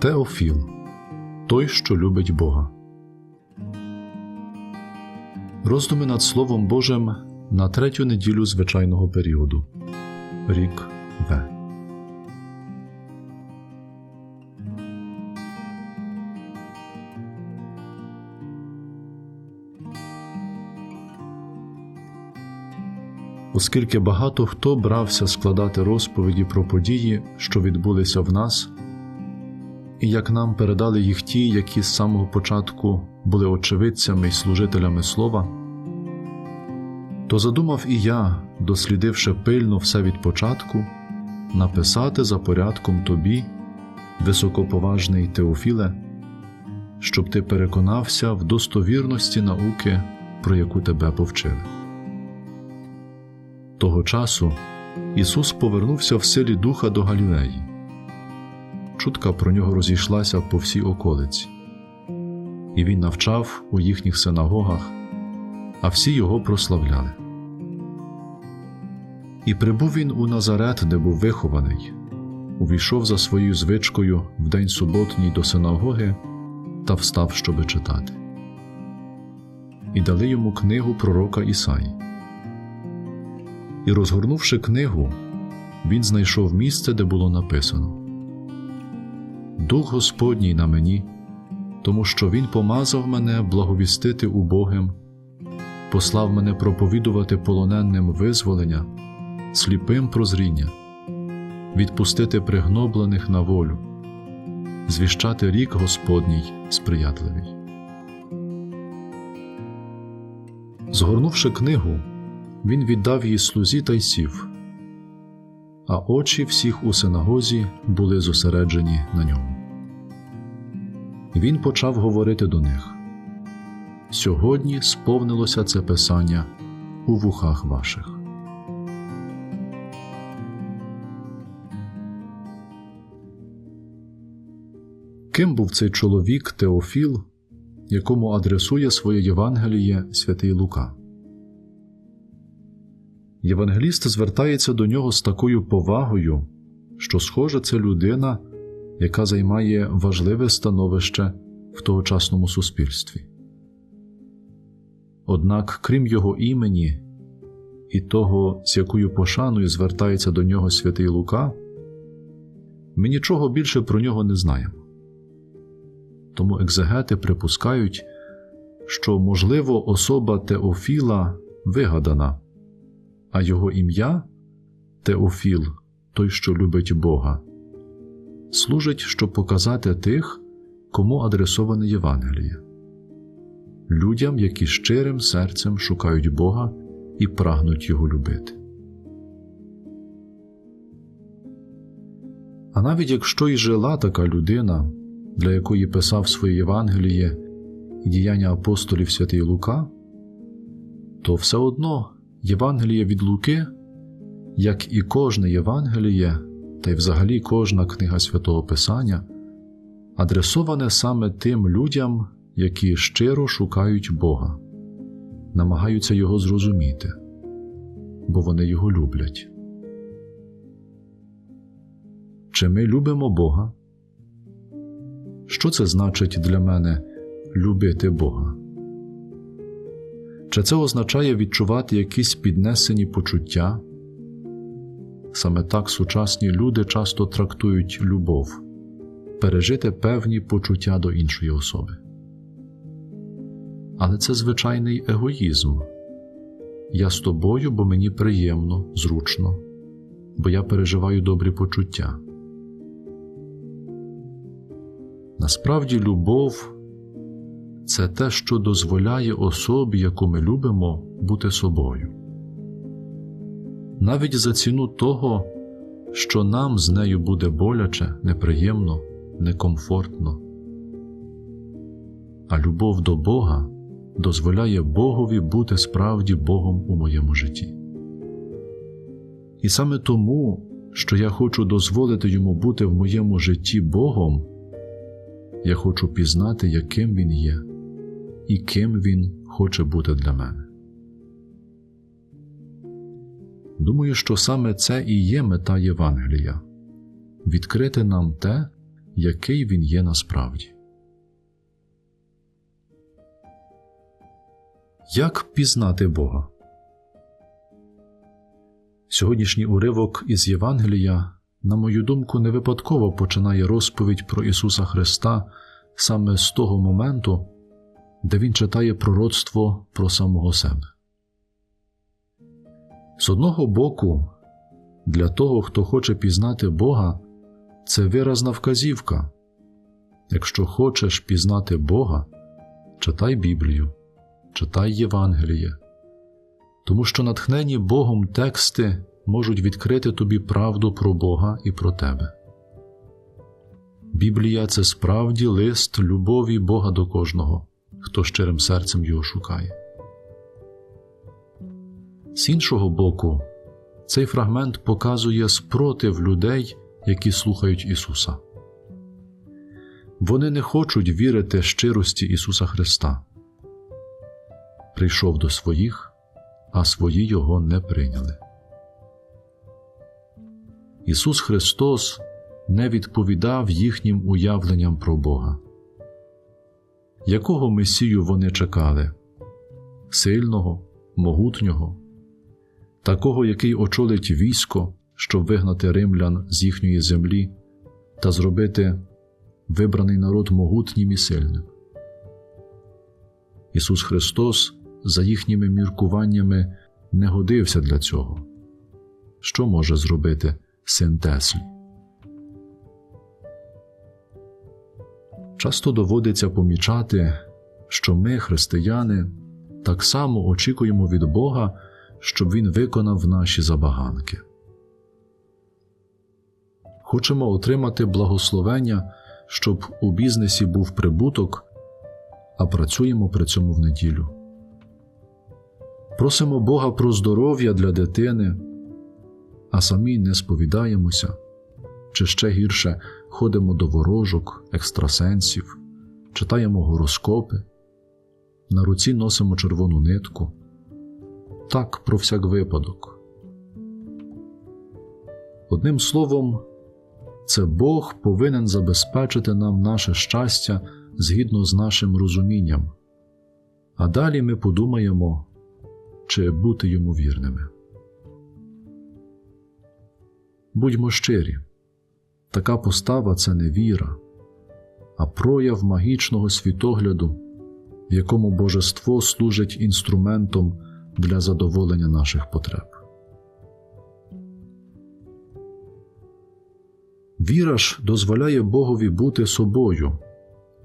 Теофіл той, що любить Бога. Роздуми над Словом Божим на третю неділю звичайного періоду. Рік В. Оскільки багато хто брався складати розповіді про події, що відбулися в нас, і як нам передали їх ті, які з самого початку були очевидцями й служителями слова, то задумав і я, дослідивши пильно все від початку, написати за порядком тобі, високоповажний Теофіле, щоб ти переконався в достовірності науки, про яку тебе повчили. Того часу Ісус повернувся в силі Духа до Галілеї. Чутка про нього розійшлася по всій околиці, і він навчав у їхніх синагогах, а всі його прославляли. І прибув він у Назарет, де був вихований, увійшов за своєю звичкою в день суботній до синагоги та встав, щоби читати. І дали йому книгу пророка Ісаї. І, розгорнувши книгу, він знайшов місце, де було написано Дух Господній на мені, тому що Він помазав мене благовістити убогим, послав мене проповідувати полоненним визволення, сліпим прозріння, відпустити пригноблених на волю, звіщати рік Господній сприятливий. Згорнувши книгу, він віддав її слузі та й сів, а очі всіх у синагозі були зосереджені на ньому. Він почав говорити до них Сьогодні сповнилося це писання у вухах ваших. Ким був цей чоловік Теофіл, якому адресує своє Євангеліє святий Лука? Євангеліст звертається до нього з такою повагою, що, схоже, це людина, яка займає важливе становище в тогочасному суспільстві. Однак, крім його імені і того, з якою пошаною звертається до нього святий Лука, ми нічого більше про нього не знаємо. Тому екзегети припускають, що, можливо, особа Теофіла вигадана а його ім'я Теофіл, той, що любить Бога, служить, щоб показати тих, кому адресоване Євангеліє, людям, які щирим серцем шукають Бога і прагнуть Його любити. А навіть якщо й жила така людина, для якої писав своє Євангеліє і діяння апостолів святий Лука, то все одно Євангеліє від Луки, як і кожне Євангеліє, та й взагалі кожна книга святого Писання, адресоване саме тим людям, які щиро шукають Бога, намагаються Його зрозуміти, бо вони Його люблять. Чи ми любимо Бога? Що це значить для мене любити Бога? Чи це означає відчувати якісь піднесені почуття? Саме так сучасні люди часто трактують любов, пережити певні почуття до іншої особи. Але це звичайний егоїзм. Я з тобою, бо мені приємно, зручно, бо я переживаю добрі почуття. Насправді, любов це те, що дозволяє особі, яку ми любимо, бути собою. Навіть за ціну того, що нам з нею буде боляче, неприємно, некомфортно. А любов до Бога дозволяє Богові бути справді Богом у моєму житті. І саме тому, що я хочу дозволити йому бути в моєму житті Богом, я хочу пізнати, яким Він є і ким Він хоче бути для мене. Думаю, що саме це і є мета Євангелія відкрити нам те, який він є насправді. Як пізнати Бога? Сьогоднішній уривок із Євангелія, на мою думку, не випадково починає розповідь про Ісуса Христа саме з того моменту, де Він читає пророцтво про самого себе. З одного боку, для того, хто хоче пізнати Бога, це виразна вказівка. Якщо хочеш пізнати Бога, читай Біблію, читай Євангеліє, тому що натхнені Богом тексти можуть відкрити тобі правду про Бога і про тебе. Біблія це справді лист любові Бога до кожного, хто щирим серцем його шукає. З іншого боку, цей фрагмент показує спротив людей, які слухають Ісуса. Вони не хочуть вірити щирості Ісуса Христа. Прийшов до своїх, а свої Його не прийняли. Ісус Христос не відповідав їхнім уявленням про Бога. Якого Месію вони чекали? Сильного, могутнього, такого, який очолить військо, щоб вигнати римлян з їхньої землі та зробити вибраний народ могутнім і сильним. Ісус Христос, за їхніми міркуваннями, не годився для цього. Що може зробити син Теслі? Часто доводиться помічати, що ми, християни, так само очікуємо від Бога, щоб Він виконав наші забаганки. Хочемо отримати благословення, щоб у бізнесі був прибуток, а працюємо при цьому в неділю. Просимо Бога про здоров'я для дитини, а самі не сповідаємося, чи ще гірше ходимо до ворожок, екстрасенсів, читаємо гороскопи, на руці носимо червону нитку. Так про всяк випадок. Одним словом, це Бог повинен забезпечити нам наше щастя згідно з нашим розумінням, а далі ми подумаємо, чи бути йому вірними. Будьмо щирі, така постава це не віра, а прояв магічного світогляду, в якому божество служить інструментом для задоволення наших потреб. Віра ж дозволяє Богові бути собою,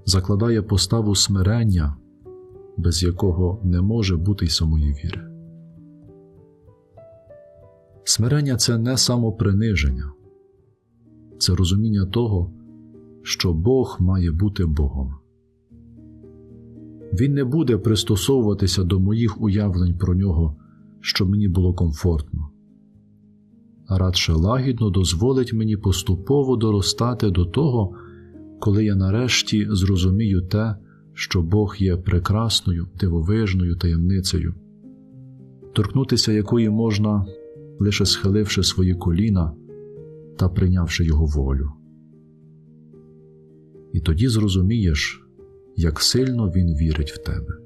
закладає поставу смирення, без якого не може бути й самої віри. Смирення це не самоприниження, це розуміння того, що Бог має бути Богом. Він не буде пристосовуватися до моїх уявлень про нього, щоб мені було комфортно, а радше лагідно дозволить мені поступово доростати до того, коли я нарешті зрозумію те, що Бог є прекрасною, дивовижною таємницею, торкнутися якої можна, лише схиливши свої коліна та прийнявши Його волю. І тоді зрозумієш, як сильно Він вірить в тебе.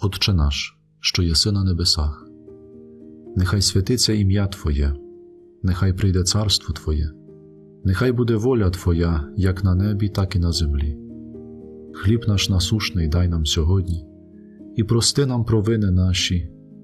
Отче наш, що єси на небесах, нехай святиться ім'я Твоє, нехай прийде царство Твоє, нехай буде воля Твоя як на небі, так і на землі. Хліб наш насушний дай нам сьогодні, і прости нам провини наші,